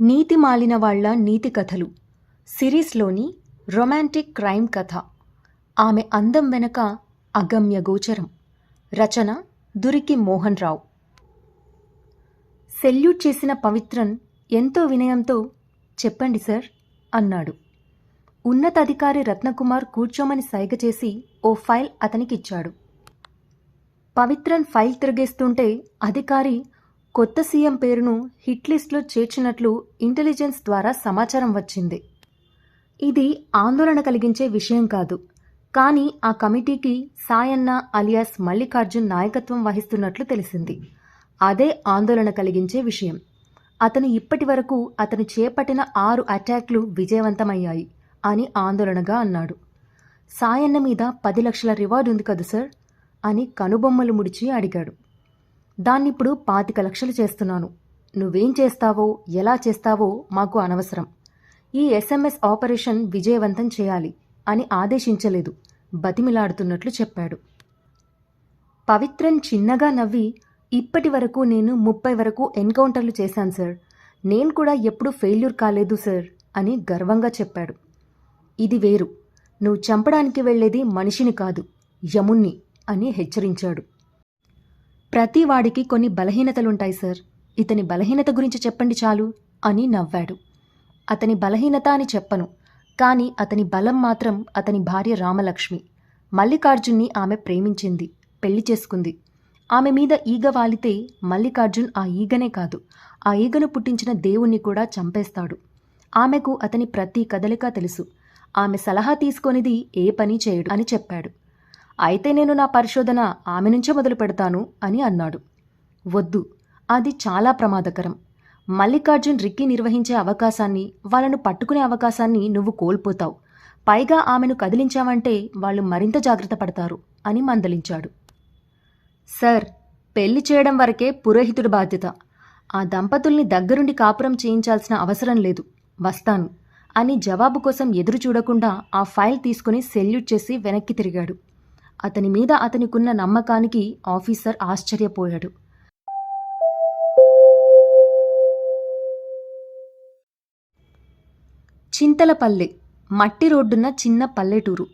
నీతి మాలిన వాళ్ళ నీతి కథలు. సిరీస్లోని రొమాంటిక్ క్రైమ్ కథ. ఆమె అందం వెనక అగమ్య గోచరం. రచన దురికి మోహన్ రావు సెల్యూట్ చేసిన పవిత్రన్ ఎంతో వినయంతో చెప్పండి సార్ అన్నాడు. ఉన్నతాధికారి రత్నకుమార్ కూర్చోమని సైగ చేసి ఓ ఫైల్ అతనికిచ్చాడు. పవిత్రన్ ఫైల్ తిరిగేస్తుంటే అధికారి కొత్త సీఎం పేరును హిట్ లిస్ట్లో చేర్చినట్లు ఇంటెలిజెన్స్ ద్వారా సమాచారం వచ్చింది. ఇది ఆందోళన కలిగించే విషయం కాదు. కానీ ఆ కమిటీకి సాయన్న అలియాస్ మల్లికార్జున్ నాయకత్వం వహిస్తున్నట్లు తెలిసింది. అదే ఆందోళన కలిగించే విషయం. అతను ఇప్పటి వరకు అతను చేపట్టిన ఆరు అటాక్లు విజయవంతమయ్యాయి అని ఆందోళనగా అన్నాడు. సాయన్న మీద పది లక్షల రివార్డు ఉంది కదా సార్? అని కనుబొమ్మలు ముడిచి అడిగాడు. దాన్నిప్పుడు పాతిక లక్షలు చేస్తున్నాను. నువ్వేం చేస్తావో ఎలా చేస్తావో మాకు అనవసరం. ఈ ఎస్ఎంఎస్ ఆపరేషన్ విజయవంతం చేయాలి అని ఆదేశించలేదు. బతిమిలాడుతున్నట్లు చెప్పాడు. పవిత్రన్ చిన్నగా నవ్వి ఇప్పటి వరకు నేను ముప్పై వరకు ఎన్కౌంటర్లు చేశాను సార్. నేను కూడా ఎప్పుడూ ఫెయిల్యూర్ కాలేదు సార్ అని గర్వంగా చెప్పాడు. ఇది వేరు. నువ్వు చంపడానికి వెళ్ళేది మనిషిని కాదు యముణ్ణి అని హెచ్చరించాడు. ప్రతి వాడికి కొన్ని బలహీనతలుంటాయి సార్. ఇతని బలహీనత గురించి చెప్పండి చాలు అని నవ్వాడు. అతని బలహీనత అని చెప్పను కానీ అతని బలం మాత్రం అతని భార్య రామలక్ష్మి. మల్లికార్జున్ని ఆమె ప్రేమించింది పెళ్ళి చేసుకుంది. ఆమె మీద ఈగ వాలితే మల్లికార్జున్ ఆ ఈగనే కాదు ఆ ఈగను పుట్టించిన దేవుణ్ణి కూడా చంపేస్తాడు. ఆమెకు అతని ప్రతి కదలిక తెలుసు. ఆమె సలహా తీసుకొనిది ఏ పని చేయడు అని చెప్పాడు. అయితే నేను నా పరిశోధన ఆమె నుంచే మొదలు పెడతాను అని అన్నాడు. వద్దు అది చాలా ప్రమాదకరం. మల్లికార్జున్ రిక్కీ నిర్వహించే అవకాశాన్ని వాళ్ళను పట్టుకునే అవకాశాన్ని నువ్వు కోల్పోతావు. పైగా ఆమెను కదిలించావంటే వాళ్ళు మరింత జాగ్రత్త పడతారు అని మందలించాడు. సార్ పెళ్ళి చేయడం వరకే పురోహితుడి బాధ్యత. ఆ దంపతుల్ని దగ్గరుండి కాపురం చేయించాల్సిన అవసరం లేదు. వస్తాను అని జవాబు కోసం ఎదురు చూడకుండా ఆ ఫైల్ తీసుకుని సెల్యూట్ చేసి వెనక్కి తిరిగాడు. అతని మీద అతనికున్న నమ్మకానికి ఆఫీసర్ ఆశ్చర్యపోయాడు. చింతలపల్లె మట్టి రోడ్డున్న చిన్న పల్లెటూరు.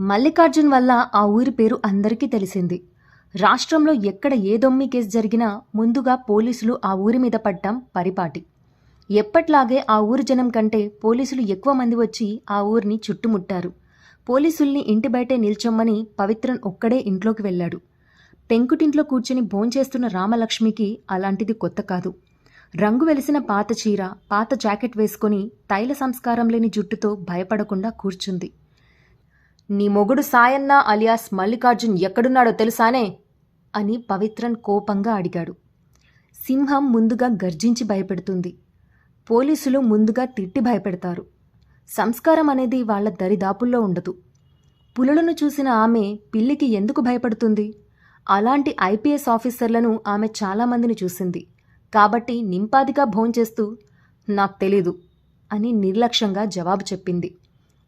మల్లికార్జున్ వల్ల ఆ ఊరి పేరు అందరికీ తెలిసింది. రాష్ట్రంలో ఎక్కడ ఏ దొమ్మి కేసు జరిగినా ముందుగా పోలీసులు ఆ ఊరి మీద పడ్డం పరిపాటి. ఎప్పట్లాగే ఆ ఊరి జనం కంటే పోలీసులు ఎక్కువ మంది వచ్చి ఆ ఊరిని చుట్టుముట్టారు. పోలీసుల్ని ఇంటి బయటే నిల్చొమ్మని పవిత్రన్ ఒక్కడే ఇంట్లోకి వెళ్ళాడు. పెంకుటింట్లో కూర్చుని భోంచేస్తున్న రామలక్ష్మికి అలాంటిది కొత్త కాదు. రంగు వెలిసిన పాత చీర పాత జాకెట్ వేసుకొని తైల సంస్కారం లేని జుట్టుతో భయపడకుండా కూర్చుంది. నీ మొగుడు సాయన్న అలియాస్ మల్లికార్జున్ ఎక్కడున్నాడో తెలుసానే? అని పవిత్రన్ కోపంగా అడిగాడు. సింహం ముందుగా గర్జించి భయపెడుతుంది. పోలీసులు ముందుగా తిట్టి భయపెడతారు. సంస్కారం అనేది వాళ్ళ దరిదాపుల్లో ఉండదు. పులులను చూసిన ఆమె పిల్లికి ఎందుకు భయపడుతుంది? అలాంటి ఐపీఎస్ ఆఫీసర్లను ఆమె చాలామందిని చూసింది. కాబట్టి నింపాదిగా భోంచేస్తూ నాకు తెలీదు అని నిర్లక్ష్యంగా జవాబు చెప్పింది.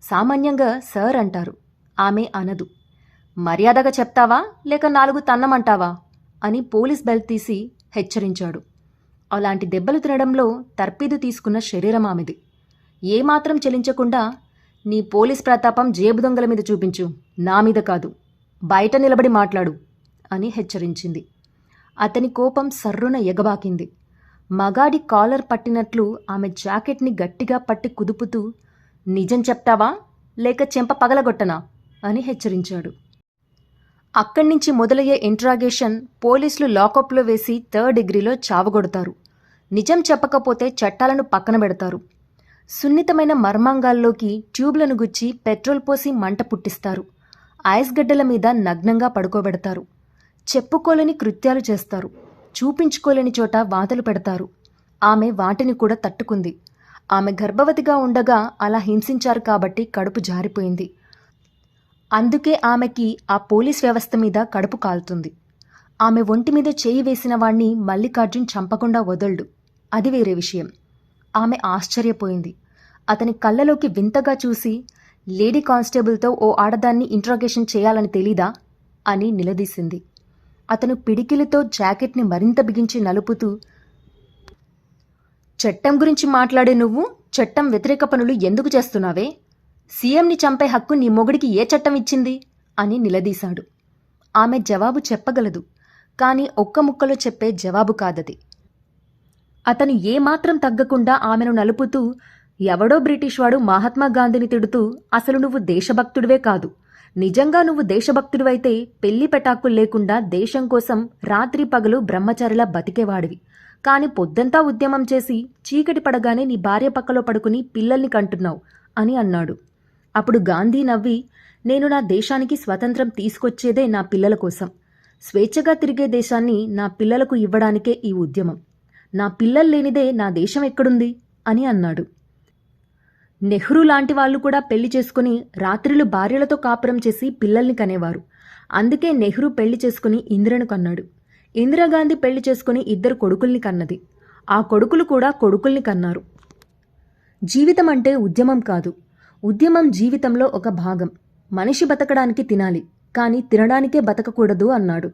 సామాన్యంగా సార్ అంటారు. ఆమె అనదు. మర్యాదగా చెప్తావా? లేక నాలుగు తన్నమంటావా? అని పోలీస్ బెల్ తీసి హెచ్చరించాడు. అలాంటి దెబ్బలు తినడంలో తర్పీదు తీసుకున్న శరీరం ఆమెది. ఏమాత్రం చెలించకుండా నీ పోలీస్ ప్రతాపం జేబు దొంగల మీద చూపించు. నా మీద కాదు. బయట నిలబడి మాట్లాడు అని హెచ్చరించింది. అతని కోపం సర్రున ఎగబాకింది. మగాడి కాలర్ పట్టినట్లు ఆమె జాకెట్ని గట్టిగా పట్టి కుదుపుతూ నిజం చెప్తావా? లేక చెంప పగలగొట్టనా? అని హెచ్చరించాడు. అక్కడి నుంచి మొదలయ్యే ఇంట్రాగేషన్ పోలీసులు లాకప్లో వేసి థర్డ్ డిగ్రీలో చావగొడతారు. నిజం చెప్పకపోతే చట్టాలను పక్కన పెడతారు. సున్నితమైన మర్మాంగాల్లోకి ట్యూబ్లను గుచ్చి పెట్రోల్ పోసి మంట పుట్టిస్తారు. ఐస్ గడ్డల మీద నగ్నంగా పడుకోబెడతారు. చెప్పుకోలేని కృత్యాలు చేస్తారు. చూపించుకోలేని చోట వాతలు పెడతారు. ఆమె వాటిని కూడా తట్టుకుంది. ఆమె గర్భవతిగా ఉండగా అలా హింసించారు కాబట్టి కడుపు జారిపోయింది. అందుకే ఆమెకి ఆ పోలీస్ వ్యవస్థ మీద కడుపు కాలుతుంది. ఆమె ఒంటి మీద చేయి వేసిన వాణ్ణి మల్లికార్జున్ చంపకుండా వదలడు. అది వేరే విషయం. ఆమె ఆశ్చర్యపోయింది. అతని కళ్ళలోకి వింతగా చూసి లేడీ కానిస్టేబుల్తో ఓ ఆడదాన్ని ఇంట్రాగేషన్ చేయాలని తెలీదా? అని నిలదీసింది. అతను పిడికిలితో జాకెట్ని మరింత బిగించి నలుపుతూ చట్టం గురించి మాట్లాడే నువ్వు చట్టం వ్యతిరేక పనులు ఎందుకు చేస్తున్నావే? సీఎంని చంపే హక్కు నీ మొగుడికి ఏ చట్టం ఇచ్చింది? అని నిలదీశాడు. ఆమె జవాబు చెప్పగలదు కానీ ఒక్క ముక్కలో చెప్పే జవాబు కాదది. అతను ఏమాత్రం తగ్గకుండా ఆమెను నలుపుతూ ఎవడో బ్రిటిష్ వాడు మహాత్మా గాంధీని తిడుతూ అసలు నువ్వు దేశభక్తుడివే కాదు. నిజంగా నువ్వు దేశభక్తుడివైతే పెళ్ళి పెటాకులు లేకుండా దేశం కోసం రాత్రి పగలు బ్రహ్మచారిలా బతికేవాడివి. కాని పొద్దంతా ఉద్యమం చేసి చీకటి పడగానే నీ భార్య పక్కలో పడుకుని పిల్లల్ని కంటున్నావు అని అన్నాడు. అప్పుడు గాంధీ నవ్వి నేను నా దేశానికి స్వతంత్రం తీసుకొచ్చేదే నా పిల్లల కోసం. స్వేచ్ఛగా తిరిగే దేశాన్ని నా పిల్లలకు ఇవ్వడానికే ఈ ఉద్యమం. నా పిల్లలు లేనిదే నా దేశం ఎక్కడుంది? అని అన్నాడు. నెహ్రూ లాంటి వాళ్ళు కూడా పెళ్ళి చేసుకుని రాత్రులు భార్యలతో కాపురం చేసి పిల్లల్ని కనేవారు. అందుకే నెహ్రూ పెళ్ళి చేసుకుని ఇందిరను కన్నాడు. ఇందిరాగాంధీ పెళ్ళి చేసుకుని ఇద్దరు కొడుకుల్ని కన్నది. ఆ కొడుకులు కూడా కొడుకుల్ని కన్నారు. జీవితం అంటే ఉద్యమం కాదు. ఉద్యమం జీవితంలో ఒక భాగం. మనిషి బతకడానికి తినాలి కానీ తినడానికే బతకకూడదు అన్నాడు.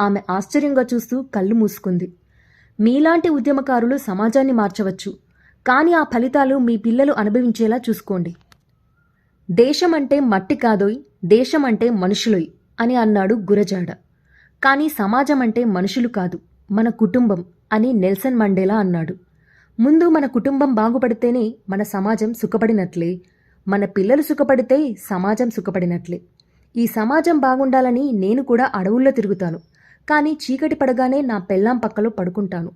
ఆమె ఆశ్చర్యంగా చూస్తూ కళ్ళు మూసుకుంది. మీలాంటి ఉద్యమకారులు సమాజాన్ని మార్చవచ్చు. కానీ ఆ ఫలితాలు మీ పిల్లలు అనుభవించేలా చూసుకోండి. దేశం అంటే మట్టి కాదోయ్ దేశం అంటే మనుషులోయ్ అని అన్నాడు గురజాడ. కానీ సమాజం అంటే మనుషులు కాదు మన కుటుంబం అని నెల్సన్ మండేలా అన్నాడు. ముందు మన కుటుంబం బాగుపడితేనే మన సమాజం సుఖపడినట్లే మన పిల్లలు సుఖపడితే సమాజం సుఖపడినట్లే. ఈ సమాజం బాగుండాలని నేను కూడా అడవుల్లో తిరుగుతాను. కానీ చీకటి పడగానే నా పెళ్ళాం పక్కలో పడుకుంటాను.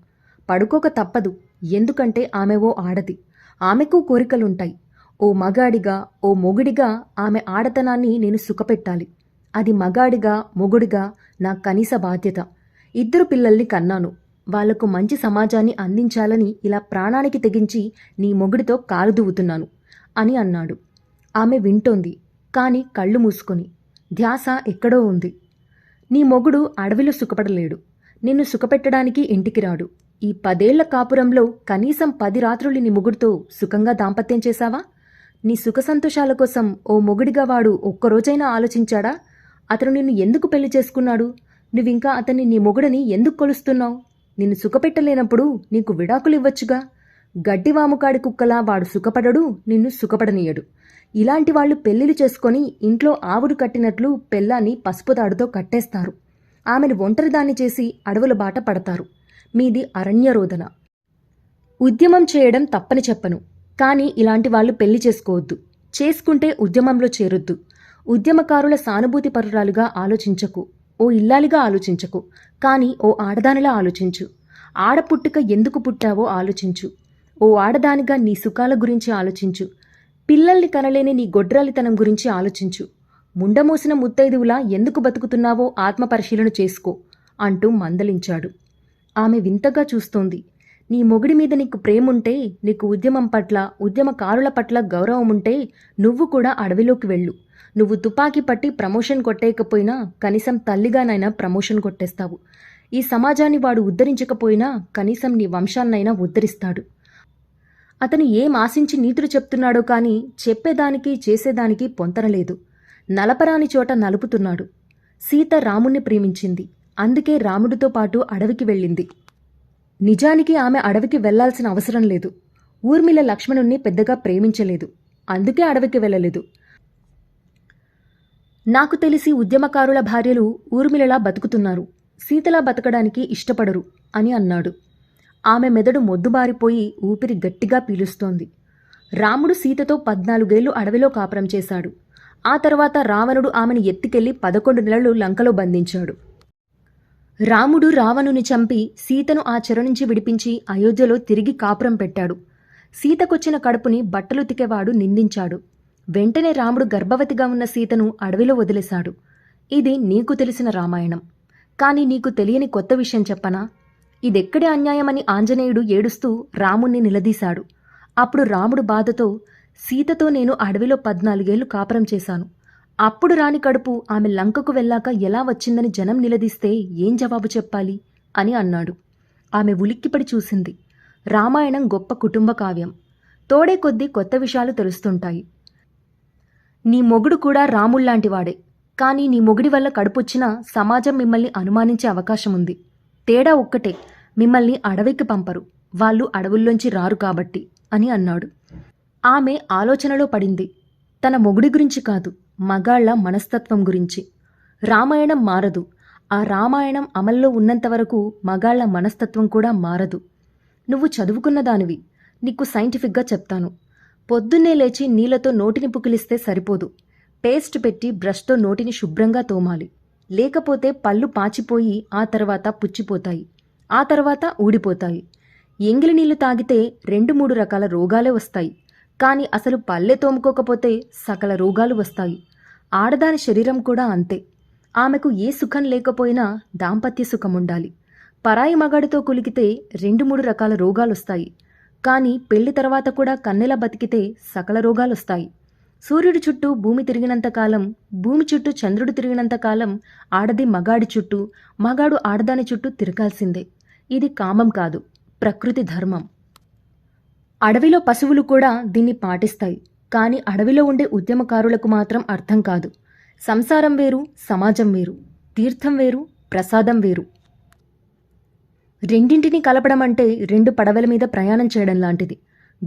పడుకోక తప్పదు. ఎందుకంటే ఆమె ఓ ఆడది. ఆమెకు కోరికలుంటాయి. ఓ మగాడిగా ఓ మొగుడిగా ఆమె ఆడతనాన్ని నేను సుఖపెట్టాలి. అది మగాడిగా మొగుడిగా నా కనీస బాధ్యత. ఇద్దరు పిల్లల్ని కన్నాను. వాళ్ళకు మంచి సమాజాన్ని అందించాలని ఇలా ప్రాణానికి తెగించి నీ మొగుడితో కాలు దువ్వుతున్నాను అని అన్నాడు. ఆమె వింటోంది. కాని కళ్ళు మూసుకొని. ధ్యాస ఎక్కడో ఉంది. నీ మొగుడు అడవిలో సుఖపడలేడు. నిన్ను సుఖపెట్టడానికి ఇంటికి రాడు. ఈ పదేళ్ళ కాపురంలో కనీసం పది రాత్రులు నీ మొగుడితో సుఖంగా దాంపత్యం చేశావా? నీ సుఖ సంతోషాల కోసం ఓ మొగుడిగా వాడు ఒక్కరోజైనా ఆలోచించాడా? అతను నిన్ను ఎందుకు పెళ్ళి చేసుకున్నాడు? నువ్వింకా అతన్ని నీ మొగుడని ఎందుకు కొలుస్తున్నావు? నిన్ను సుఖపెట్టలేనప్పుడు నీకు విడాకులు ఇవ్వచ్చుగా గడ్డివాముకాడి కుక్కలా వాడు సుఖపడడు నిన్ను సుఖపడనీయడు. ఇలాంటి వాళ్ళు పెళ్ళిళ్ళు చేసుకొని ఇంట్లో ఆవుడు కట్టినట్లు పెళ్ళాన్ని పసుపు తాడుతో కట్టేస్తారు. ఆమెను ఒంటరిదాన్ని చేసి అడవుల బాట పడతారు. మీది అరణ్యరోధన ఉద్యమం చేయడం తప్పని చెప్పను. కానీ ఇలాంటి వాళ్ళు పెళ్ళి చేసుకోవద్దు. చేసుకుంటే ఉద్యమంలో చేరొద్దు. ఉద్యమకారుల సానుభూతి పరురాలుగా ఆలోచించకు. ఓ ఇల్లాలిగా ఆలోచించకు. కానీ ఓ ఆడదానిలా ఆలోచించు. ఆడపుట్టుక ఎందుకు పుట్టావో ఆలోచించు. ఓ ఆడదానిగా నీ సుఖాల గురించి ఆలోచించు. పిల్లల్ని కనలేని నీ గొడ్రాలితనం గురించి ఆలోచించు. ముండమోసిన ముత్తైదువులా ఎందుకు బతుకుతున్నావో ఆత్మపరిశీలన చేసుకో అంటూ మందలించాడు. ఆమె వింతగా చూస్తోంది. నీ మొగుడి మీద నీకు ప్రేముంటే నీకు ఉద్యమం పట్ల ఉద్యమకారుల పట్ల గౌరవముంటే నువ్వు కూడా అడవిలోకి వెళ్ళు. నువ్వు తుపాకీ పట్టి ప్రమోషన్ కొట్టేయకపోయినా కనీసం తల్లిగానైనా ప్రమోషన్ కొట్టేస్తావు. ఈ సమాజాన్ని వాడు ఉద్ధరించకపోయినా కనీసం నీ వంశాన్నైనా ఉద్ధరిస్తాడు. అతను ఏం ఆశించి నీతులు చెప్తున్నాడో కానీ చెప్పేదానికి చేసేదానికి పొంతనలేదు. నలపరాని చోట నలుపుతున్నాడు. సీత రాముణ్ణి ప్రేమించింది. అందుకే రాముడితో పాటు అడవికి వెళ్ళింది. నిజానికి ఆమె అడవికి వెళ్ళాల్సిన అవసరం లేదు. ఊర్మిళ లక్ష్మణుణ్ణి పెద్దగా ప్రేమించలేదు. అందుకే అడవికి వెళ్ళలేదు. నాకు తెలిసి ఉద్యమకారుల భార్యలు ఊర్మిళలా బతుకుతున్నారు. సీతలా బతకడానికి ఇష్టపడరు అని అన్నాడు. ఆమె మెదడు మొద్దుబారిపోయి ఊపిరి గట్టిగా పీలుస్తోంది. రాముడు సీతతో పద్నాలుగేళ్ళు అడవిలో కాపురం చేశాడు. ఆ తర్వాత రావణుడు ఆమెను ఎత్తికెళ్ళి పదకొండు నెలలు లంకలో బంధించాడు. రాముడు రావణుని చంపి సీతను ఆ చెర నుంచి విడిపించి అయోధ్యలో తిరిగి కాపురం పెట్టాడు. సీతకొచ్చిన కడుపుని బట్టలు తికేవాడు నిందించాడు. వెంటనే రాముడు గర్భవతిగా ఉన్న సీతను అడవిలో వదిలేశాడు. ఇది నీకు తెలిసిన రామాయణం. కానీ నీకు తెలియని కొత్త విషయం చెప్పనా? ఇదెక్కడి అన్యాయమని ఆంజనేయుడు ఏడుస్తూ రాముణ్ణి నిలదీశాడు. అప్పుడు రాముడు బాధతో సీతతో నేను అడవిలో పద్నాలుగేళ్ళు కాపురం చేశాను. అప్పుడు రాని కడుపు ఆమె లంకకు వెళ్ళాక ఎలా వచ్చిందని జనం నిలదీస్తే ఏం జవాబు చెప్పాలి? అని అన్నాడు. ఆమె ఉలిక్కిపడి చూసింది. రామాయణం గొప్ప కుటుంబ కావ్యం. తోడే కొద్దీ కొత్త విషయాలు తెలుస్తుంటాయి. నీ మొగుడు కూడా రాముళ్ళాంటివాడే కానీ నీ మొగుడి వల్ల కడుపొచ్చినా సమాజం మిమ్మల్ని అనుమానించే అవకాశం ఉంది తేడా ఒక్కటే మిమ్మల్ని అడవికి పంపరు. వాళ్ళు అడవుల్లోంచి రారు కాబట్టి అని అన్నాడు. ఆమె ఆలోచనలో పడింది. తన మొగుడి గురించి కాదు మగాళ్ళ మనస్తత్వం గురించి. రామాయణం మారదు. ఆ రామాయణం అమల్లో ఉన్నంత వరకు మగాళ్ళ మనస్తత్వం కూడా మారదు. నువ్వు చదువుకున్న దానివి. నీకు సైంటిఫిక్గా చెప్తాను. పొద్దున్నే లేచి నీళ్ళతో నోటిని పుకిలిస్తే సరిపోదు. పేస్ట్ పెట్టి బ్రష్తో నోటిని శుభ్రంగా తోమాలి. లేకపోతే పళ్ళు పాచిపోయి ఆ తర్వాత పుచ్చిపోతాయి ఆ తర్వాత ఊడిపోతాయి. ఎంగిలి నీళ్ళు తాగితే రెండు మూడు రకాల రోగాలే వస్తాయి కానీ అసలు పల్లె తోముకోకపోతే సకల రోగాలు వస్తాయి. ఆడదాని శరీరం కూడా అంతే. ఆమెకు ఏ సుఖం లేకపోయినా దాంపత్య సుఖం ఉండాలి పరాయి మగాడితో కులికితే రెండు మూడు రకాల రోగాలొస్తాయి కానీ పెళ్ళి తర్వాత కూడా కన్నెల బతికితే సకల రోగాలొస్తాయి. సూర్యుడి చుట్టూ భూమి తిరిగినంత కాలం భూమి చుట్టూ చంద్రుడు తిరిగినంత కాలం ఆడది మగాడి చుట్టూ మగాడు ఆడదాని చుట్టూ తిరగాల్సిందే. ఇది కామం కాదు ప్రకృతి ధర్మం. అడవిలో పశువులు కూడా దీన్ని పాటిస్తాయి కానీ అడవిలో ఉండే ఉద్యమకారులకు మాత్రం అర్థం కాదు. సంసారం వేరు సమాజం వేరు తీర్థం వేరు ప్రసాదం వేరు. రెండింటిని కలపడం అంటే రెండు పడవల మీద ప్రయాణం చేయడం లాంటిది.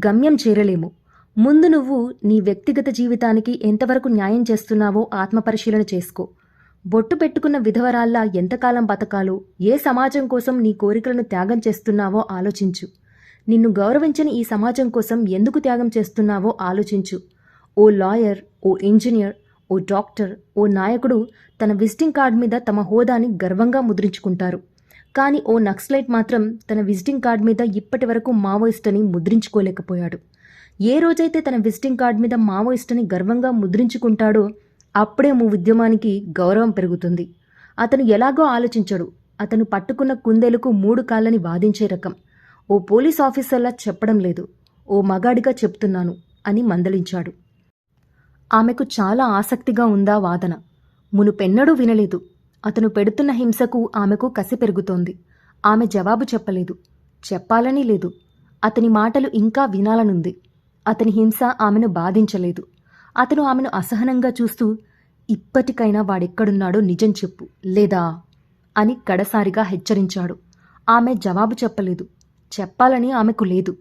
గమ్యం చేరలేము. ముందు నువ్వు నీ వ్యక్తిగత జీవితానికి ఎంతవరకు న్యాయం చేస్తున్నావో ఆత్మపరిశీలన చేసుకో. బొట్టు పెట్టుకున్న విధవరాల్లా ఎంతకాలం బతకాలో ఏ సమాజం కోసం నీ కోరికలను త్యాగం చేస్తున్నావో ఆలోచించు. నిన్ను గౌరవించని ఈ సమాజం కోసం ఎందుకు త్యాగం చేస్తున్నావో ఆలోచించు. ఓ లాయర్ ఓ ఇంజనీర్ ఓ డాక్టర్ ఓ నాయకుడు తన విజిటింగ్ కార్డ్ మీద తమ హోదాని గర్వంగా ముద్రించుకుంటారు. కానీ ఓ నక్సలైట్ మాత్రం తన విజిటింగ్ కార్డ్ మీద ఇప్పటి వరకు మావోయిస్ట్ అని ముద్రించుకోలేకపోయాడు. ఏ రోజైతే తన విజిటింగ్ కార్డ్ మీద మావోయిస్టుని గర్వంగా ముద్రించుకుంటాడో అప్పుడే మూ ఉద్యమానికి గౌరవం పెరుగుతుంది. అతను ఎలాగో ఆలోచించడు. అతను పట్టుకున్న కుందేలకు మూడు కాళ్ళని వాదించే రకం. ఓ పోలీస్ ఆఫీసర్లా చెప్పడం లేదు. ఓ మగాడిగా చెప్తున్నాను అని మందలించాడు. ఆమెకు చాలా ఆసక్తిగా ఉందా వాదన. మునుపెన్నడూ వినలేదు. అతను పెడుతున్న హింసకు ఆమెకు కసి పెరుగుతోంది. ఆమె జవాబు చెప్పలేదు. చెప్పాలని లేదు. అతని మాటలు ఇంకా వినాలనుంది. అతని హింస ఆమెను బాధించలేదు. అతను ఆమెను అసహనంగా చూస్తూ ఇప్పటికైనా వాడెక్కడున్నాడో నిజం చెప్పు లేదా అని కడసారిగా హెచ్చరించాడు. ఆమె జవాబు చెప్పలేదు. చెప్పాలని ఆమెకు లేదు.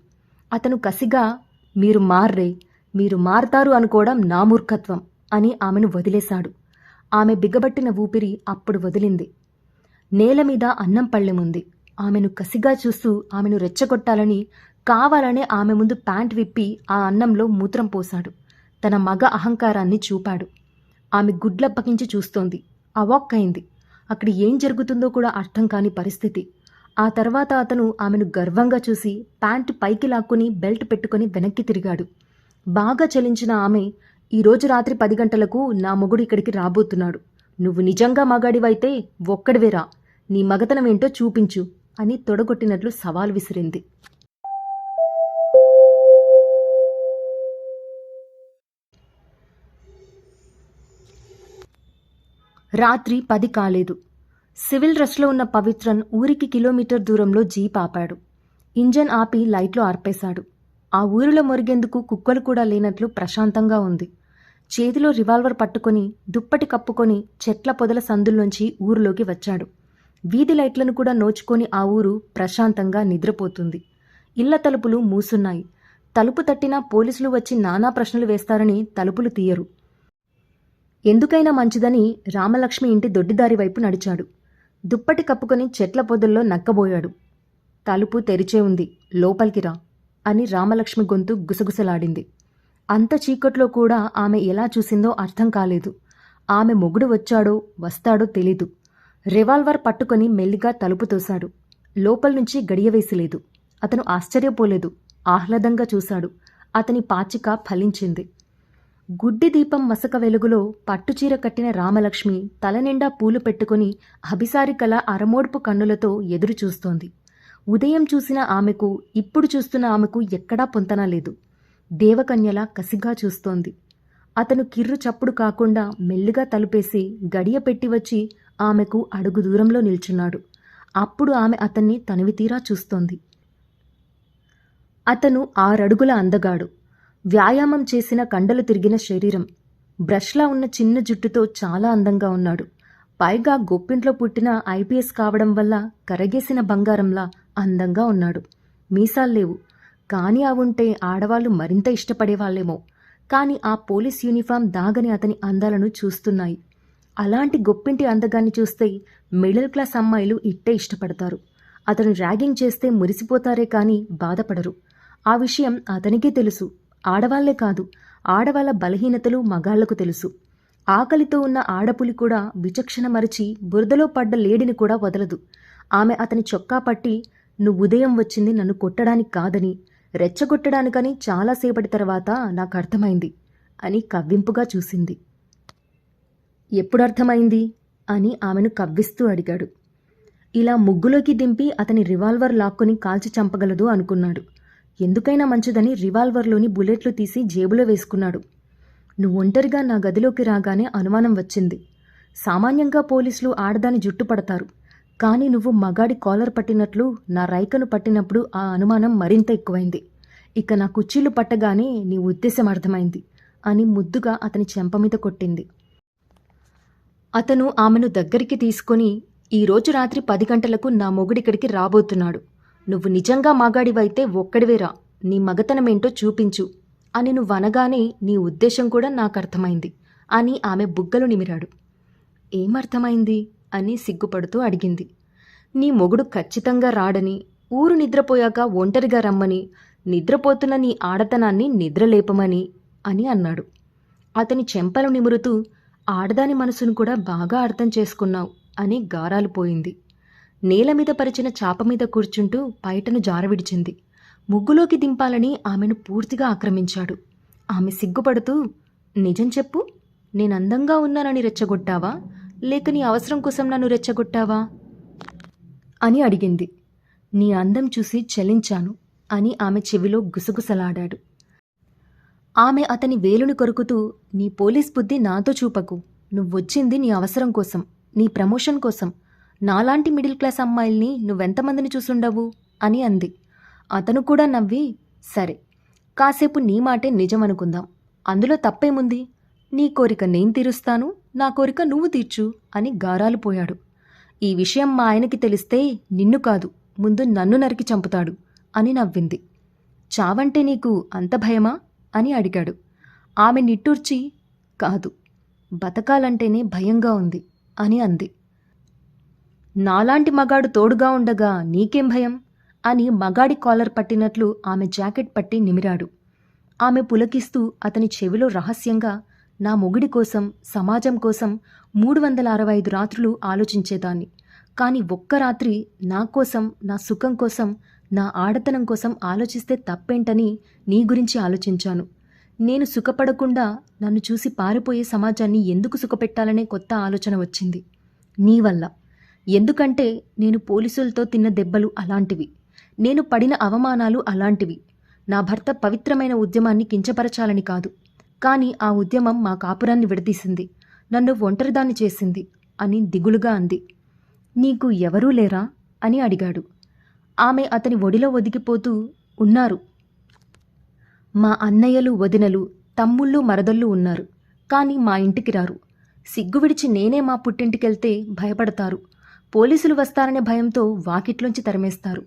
అతను కసిగా మీరు మార్రే మీరు మారతారు అనుకోవడం నా మూర్ఖత్వం అని ఆమెను వదిలేశాడు. ఆమె బిగబట్టిన ఊపిరి అప్పుడు వదిలింది. నేల మీద అన్నం పళ్ళెముంది. ఆమెను కసిగా చూస్తూ ఆమెను రెచ్చగొట్టాలని కావాలనే ఆమె ముందు ప్యాంట్ విప్పి ఆ అన్నంలో మూత్రం పోశాడు. తన మగ అహంకారాన్ని చూపాడు. ఆమె గుడ్లప్పకించి చూస్తోంది. అవాక్కైంది అక్కడ ఏం జరుగుతుందో కూడా అర్థం కాని పరిస్థితి. ఆ తర్వాత అతను ఆమెను గర్వంగా చూసి ప్యాంటు పైకి లాక్కుని బెల్ట్ పెట్టుకుని వెనక్కి తిరిగాడు. బాగా చలించిన ఆమె ఈరోజు రాత్రి పది గంటలకు నా మొగుడు ఇక్కడికి రాబోతున్నాడు. నువ్వు నిజంగా మగాడివైతే ఒక్కడివేరా. నీ మగతనం ఏంటో చూపించు అని తొడగొట్టినట్లు సవాల్ విసిరింది. రాత్రి పది కాలేదు. సివిల్ రష్లో ఉన్న పవిత్రన్ ఊరికి కిలోమీటర్ దూరంలో జీప్ ఆపాడు. ఇంజన్ ఆపి లైట్లు ఆర్పేశాడు. ఆ ఊరిలో మొరిగేందుకు కుక్కలు కూడా లేనట్లు ప్రశాంతంగా ఉంది. చేతిలో రివాల్వర్ పట్టుకొని దుప్పటి కప్పుకొని చెట్ల పొదల సందుల్లోంచి ఊరిలోకి వచ్చాడు. వీధి లైట్లను కూడా నోచుకొని ఆ ఊరు ప్రశాంతంగా నిద్రపోతుంది. ఇళ్ళ తలుపులు మూసున్నాయి. తలుపు తట్టినా పోలీసులు వచ్చి నానా ప్రశ్నలు వేస్తారని తలుపులు తీయరు. ఎందుకైనా మంచిదని రామలక్ష్మి ఇంటి దొడ్డిదారి వైపు నడిచాడు. దుప్పటి కప్పుకొని చెట్ల పొదల్లో నక్కబోయాడు. తలుపు తెరిచే ఉంది. లోపలికి రా అని రామలక్ష్మి గొంతు గుసగుసలాడింది. అంత చీకట్లో కూడా ఆమె ఎలా చూసిందో అర్థం కాలేదు. ఆమె మొగుడు వచ్చాడో వస్తాడో తెలీదు. రివాల్వర్ పట్టుకొని మెల్లిగా తలుపు తోశాడు. లోపల నుంచి గడియవేసిలేదు అతను ఆశ్చర్యపోలేదు. ఆహ్లాదంగా చూశాడు. అతని పాచిక ఫలించింది. గుడ్డి దీపం మసక వెలుగులో పట్టుచీర కట్టిన రామలక్ష్మి తలనిండా పూలు పెట్టుకుని అభిసారికల అరమోడ్పు కన్నులతో ఎదురు చూస్తోంది ఉదయం చూసిన ఆమెకు ఇప్పుడు చూస్తున్న ఆమెకు ఎక్కడా పొంతన లేదు. దేవకన్యలా కసిగా చూస్తోంది. అతను కిర్రు చప్పుడు కాకుండా మెల్లిగా తలుపేసి గడియ పెట్టి వచ్చి ఆమెకు అడుగు దూరంలో నిల్చున్నాడు. అప్పుడు ఆమె అతన్ని తనివితీరా చూస్తోంది. అతను ఆరడుగుల అందగాడు. వ్యాయామం చేసిన కండలు తిరిగిన శరీరం. బ్రష్లా ఉన్న చిన్న జుట్టుతో చాలా అందంగా ఉన్నాడు. పైగా గొప్పింట్లో పుట్టిన ఐపీఎస్ కావడం వల్ల కరగేసిన బంగారంలా అందంగా ఉన్నాడు. మీసాల్లేవు కానీ అవుంటే ఆడవాళ్ళు మరింత ఇష్టపడేవాళ్ళేమో. కానీ ఆ పోలీస్ యూనిఫామ్ దాగని అతని అందాలను చూస్తున్నాయి. అలాంటి గొప్పింటి అందగాన్ని చూస్తే మిడిల్ క్లాస్ అమ్మాయిలు ఇట్టే ఇష్టపడతారు. అతను ర్యాగింగ్ చేస్తే మురిసిపోతారే కానీ బాధపడరు. ఆ విషయం అతనికే తెలుసు. ఆడవాళ్ళే కాదు ఆడవాళ్ళ బలహీనతలు మగాళ్ళకు తెలుసు. ఆకలితో ఉన్న ఆడపులి కూడా విచక్షణ మరిచి బురదలో పడ్డ లేడిని కూడా వదలదు. ఆమె అతని చొక్కా పట్టి నువ్వు ఉదయం వచ్చింది నన్ను కొట్టడానికి కాదని రెచ్చగొట్టడానికని చాలాసేపటి తర్వాత నాకు అర్థమైంది అని కవ్వింపుగా చూసింది. ఎప్పుడు అర్థమైంది? అని ఆమెను కవ్విస్తూ అడిగాడు. ఇలా ముగ్గులోకి దింపి అతని రివాల్వర్ లాక్కుని కాల్చి చంపగలదు అనుకున్నాడు. ఎందుకైనా మంచిదని రివాల్వర్లోని బుల్లెట్లు తీసి జేబులో వేసుకున్నాడు. నువ్వు ఒంటరిగా నా గదిలోకి రాగానే అనుమానం వచ్చింది. సామాన్యంగా పోలీసులు ఆడదాని జుట్టు పడతారు. కానీ నువ్వు మగాడి కాలర్ పట్టినట్లు నా రైకను పట్టినప్పుడు ఆ అనుమానం మరింత ఎక్కువైంది. ఇక నా కుర్చీలు పట్టగానే నీ ఉద్దేశం అర్థమైంది అని ముద్దుగా అతని చెంప మీద కొట్టింది. అతను ఆమెను దగ్గరికి తీసుకొని ఈరోజు రాత్రి పది గంటలకు నా మొగుడిక్కడికి రాబోతున్నాడు. నువ్వు నిజంగా మాగాడివైతే ఒక్కడివేరా. నీ మగతనమేంటో చూపించు. అని నువ్వు అనగానే నీ ఉద్దేశం కూడా నాకు అర్థమైంది అని ఆమె బుగ్గలు నిమిరాడు. ఏమర్థమైంది? అని సిగ్గుపడుతూ అడిగింది. నీ మొగుడు ఖచ్చితంగా రాడని ఊరు నిద్రపోయాక ఒంటరిగా రమ్మని నిద్రపోతున్న నీ ఆడతనాన్ని నిద్రలేపమని అని అన్నాడు. అతని చెంపలు నిమురుతూ ఆడదాని మనసును కూడా బాగా అర్థం చేసుకున్నావు అని గారాలు పోయింది. నేల మీద పరిచిన చాప మీద కూర్చుంటూ పైటను జారవిడిచింది. ముగ్గులోకి దింపాలని ఆమెను పూర్తిగా ఆక్రమించాడు. ఆమె సిగ్గుపడుతూ నిజం చెప్పు నేను అందంగా ఉన్నానని రెచ్చగొట్టావా? లేక నీ అవసరం కోసం నన్ను రెచ్చగొట్టావా? అని అడిగింది. నీ అందం చూసి చలించాను అని ఆమె చెవిలో గుసగుసలాడాడు. ఆమె అతని వేలుని కొరుకుతూ నీ పోలీస్ బుద్ధి నాతో చూపకు. నువ్వొచ్చింది నీ అవసరం కోసం నీ ప్రమోషన్ కోసం. నాలాంటి మిడిల్ క్లాస్ అమ్మాయిల్ని నువ్వెంతమందిని చూసుండవు? అని అంది. అతను కూడా నవ్వి సరే కాసేపు నీ మాటే నిజం అనుకుందాం అందులో తప్పేముంది? నీ కోరిక నేను తీరుస్తాను నా కోరిక నువ్వు తీర్చు అని గారాలు పోయాడు. ఈ విషయం మా ఆయనకి తెలిస్తే నిన్ను కాదు ముందు నన్ను నరికి చంపుతాడు అని నవ్వింది. చావంటే నీకు అంత భయమా? అని అడిగాడు. ఆమె నిట్టూర్చి కాదు బతకాలంటేనే భయంగా ఉంది అని అంది. నాలాంటి మగాడు తోడుగా ఉండగా నీకేం భయం? అని మగాడి కాలర్ పట్టినట్లు ఆమె జాకెట్ పట్టి నిమిరాడు. ఆమె పులకిస్తూ అతని చెవిలో రహస్యంగా నా మొగుడి కోసం సమాజం కోసం మూడు వందల అరవై ఐదు రాత్రులు ఆలోచించేదాన్ని. కానీ ఒక్క రాత్రి నా కోసం నా సుఖం కోసం నా ఆడతనం కోసం ఆలోచిస్తే తప్పేంటని నీ గురించి ఆలోచించాను. నేను సుఖపడకుండా నన్ను చూసి పారిపోయే సమాజాన్ని ఎందుకు సుఖపెట్టాలనే కొత్త ఆలోచన వచ్చింది. నీ వల్ల. ఎందుకంటే నేను పోలీసులతో తిన్న దెబ్బలు అలాంటివి. నేను పడిన అవమానాలు అలాంటివి. నా భర్త పవిత్రమైన ఉద్యమాన్ని కించపరచాలని కాదు. కానీ ఆ ఉద్యమం మా కాపురాన్ని విడదీసింది. నన్ను ఒంటరిదాన్ని చేసింది అని దిగులుగా అంది. నీకు ఎవరూ లేరా? అని అడిగాడు. ఆమె అతని ఒడిలో ఒదిగిపోతూ ఉన్నారు. మా అన్నయ్యలు వదినలు తమ్ముళ్ళు మరదళ్ళు ఉన్నారు. కానీ మా ఇంటికి రారు. సిగ్గు విడిచి నేనే మా పుట్టింటికెళ్తే భయపడతారు. పోలీసులు వస్తారనే భయంతో వాకిట్లోంచి తరిమేస్తారు.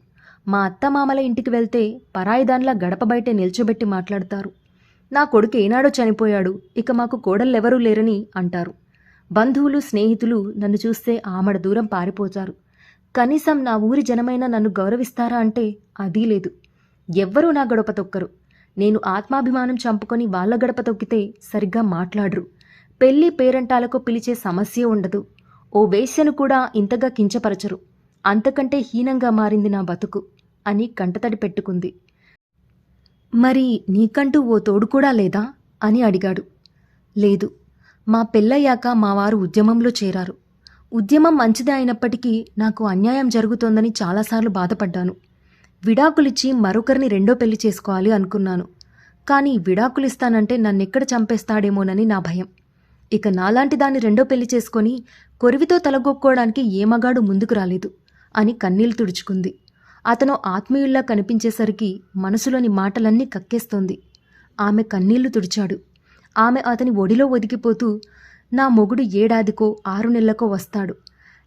మా అత్తమామల ఇంటికి వెళ్తే పరాయిదాన్లా గడప బయటే నిల్చోబెట్టి మాట్లాడతారు. నా కొడుకు ఏనాడో చనిపోయాడు ఇక మాకు కోడళ్ళెవరూ లేరని అంటారు. బంధువులు స్నేహితులు నన్ను చూస్తే ఆమడ దూరం పారిపోతారు. కనీసం నా ఊరి జనమైనా నన్ను గౌరవిస్తారా అంటే అదీ లేదు. ఎవ్వరూ నా గడప తొక్కరు. నేను ఆత్మాభిమానం చంపుకొని వాళ్ళ గడప తొక్కితే సరిగ్గా మాట్లాడరు. పెళ్ళి పేరంటాలకు పిలిచే సమస్య ఉండదు. ఓ వేశ్యను కూడా ఇంతగా కించపరచరు. అంతకంటే హీనంగా మారింది నా బతుకు అని కంటతడి పెట్టుకుంది. మరి నీకంటూ ఓ తోడు కూడా లేదా? అని అడిగాడు. లేదు. మా పెళ్ళయ్యాక మా వారు ఉద్యమంలో చేరారు. ఉద్యమం మంచిదే అయినప్పటికీ నాకు అన్యాయం జరుగుతోందని చాలాసార్లు బాధపడ్డాను. విడాకులిచ్చి మరొకరిని రెండో పెళ్ళి చేసుకోవాలి అనుకున్నాను. కానీ విడాకులిస్తానంటే నన్నెక్కడ చంపేస్తాడేమోనని నా భయం. ఇక నాలాంటి దాన్ని రెండో పెళ్ళి చేసుకొని కొరివితో తలగొక్కోవడానికి ఏ మగాడు ముందుకు రాలేదు అని కన్నీళ్ళు తుడుచుకుంది. అతను ఆత్మీయుల్లా కనిపించేసరికి మనసులోని మాటలన్నీ కక్కేస్తోంది. ఆమె కన్నీళ్ళు తుడిచాడు. ఆమె అతని ఒడిలో ఒదిగిపోతూ నా మొగుడు ఏడాదికో ఆరు నెలలకో వస్తాడు.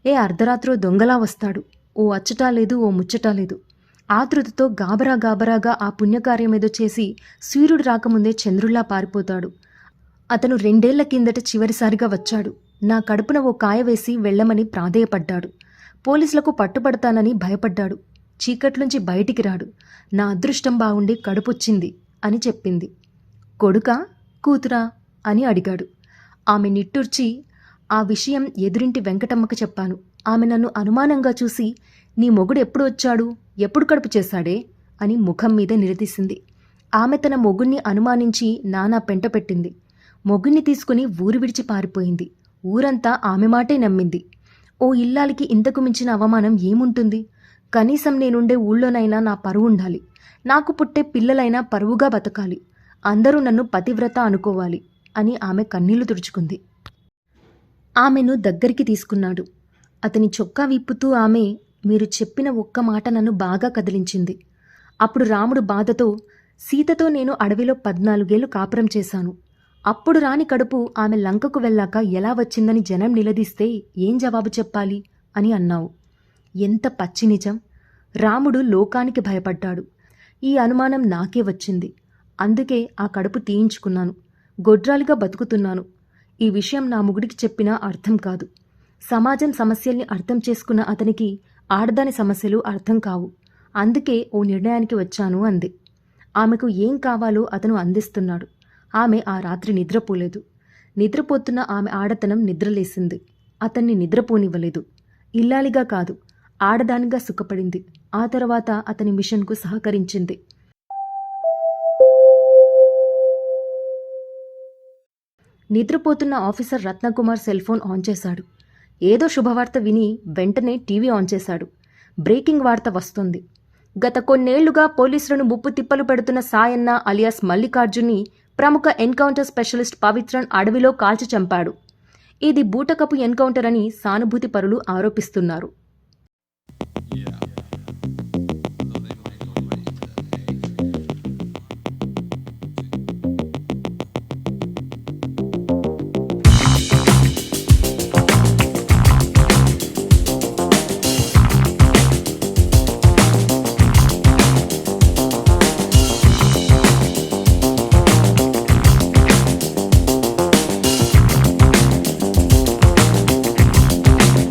ఏ అర్ధరాత్రో దొంగలా వస్తాడు. ఓ అచ్చటా లేదు ఓ ముచ్చటా లేదు. ఆతృతతో గాబరా గాబరాగా ఆ పుణ్యకార్యం ఏదో చేసి సూర్యుడు రాకముందే చంద్రుల్లా పారిపోతాడు. అతను రెండేళ్ళ కిందట చివరిసారిగా వచ్చాడు. నా కడుపున ఓ కాయ వేసి వెళ్ళమని ప్రాధేయపడ్డాడు. పోలీసులకు పట్టుబడతానని భయపడ్డాడు. చీకట్లుంచి బయటికి రాడు. నా అదృష్టం బాగుండి కడుపొచ్చింది అని చెప్పింది. కొడుక కూతురా అని అడిగాడు. ఆమె నిట్టూర్చి ఆ విషయం ఎదురింటి వెంకటమ్మకు చెప్పాను. ఆమె నన్ను అనుమానంగా చూసి నీ మొగుడు ఎప్పుడు వచ్చాడు? ఎప్పుడు కడుపు చేశాడే? అని ముఖం మీద నిలదీసింది. ఆమె తన మొగుణ్ణి అనుమానించి నానా పెంట పెట్టింది. మొగుణ్ణి తీసుకుని ఊరు విడిచి పారిపోయింది. ఊరంతా ఆమె మాటే నమ్మింది. ఓ ఇల్లాలికి ఇంతకు మించిన అవమానం ఏముంటుంది? కనీసం నేనుండే ఊళ్ళోనైనా నా పరువు ఉండాలి. నాకు పుట్టే పిల్లలైనా పరువుగా బతకాలి. అందరూ నన్ను పతివ్రత అనుకోవాలి అని ఆమె కన్నీళ్ళు తుడుచుకుంది. ఆమెను దగ్గరికి తీసుకున్నాడు. అతని చొక్కా విప్పుతూ ఆమె మీరు చెప్పిన ఒక్క మాట నన్ను బాగా కదిలించింది. అప్పుడు రాముడు బాధతో సీతతో నేను అడవిలో పద్నాలుగేళ్ళు కాపురం చేశాను. అప్పుడు రాని కడుపు ఆమె లంకకు వెళ్ళాక ఎలా వచ్చిందని జనం నిలదీస్తే ఏం జవాబు చెప్పాలి అని అన్నావు. ఎంత పచ్చి నిజం. రాముడు లోకానికి భయపడ్డాడు. ఈ అనుమానం నాకే వచ్చింది. అందుకే ఆ కడుపు తీయించుకున్నాను. గొడ్రాలుగా బతుకుతున్నాను. ఈ విషయం నా ముగుడికి చెప్పినా అర్థం కాదు. సమాజం సమస్యల్ని అర్థం చేసుకున్న అతనికి ఆడదాని సమస్యలు అర్థం కావు. అందుకే ఓ నిర్ణయానికి వచ్చాను అంది. ఆమెకు ఏం కావాలో అతను అందిస్తున్నాడు. ఆమె ఆ రాత్రి నిద్రపోలేదు. నిద్రపోతున్న ఆమె ఆడతనం నిద్రలేసింది. అతన్ని నిద్రపోనివ్వలేదు. ఇల్లాలిగా కాదు ఆడదానిగా సుఖపడింది. ఆ తర్వాత అతని మిషన్కు సహకరించింది. నిద్రపోతున్న officer Ratnakumar cell phone on చేశాడు. ఏదో శుభవార్త విని వెంటనే టీవీ ఆన్ చేశాడు. బ్రేకింగ్ వార్త వస్తుంది. గత కొన్నేళ్ళుగా పోలీసులను ముప్పు తిప్పలు పెడుతున్న సాయన్న అలియాస్ మల్లికార్జున్ని ప్రముఖ ఎన్కౌంటర్ స్పెషలిస్ట్ పవిత్రన్ అడవిలో కాల్చి చంపాడు ఇది బూటకపు ఎన్కౌంటర్ అని సానుభూతి పరులు ఆరోపిస్తున్నారు Yeah.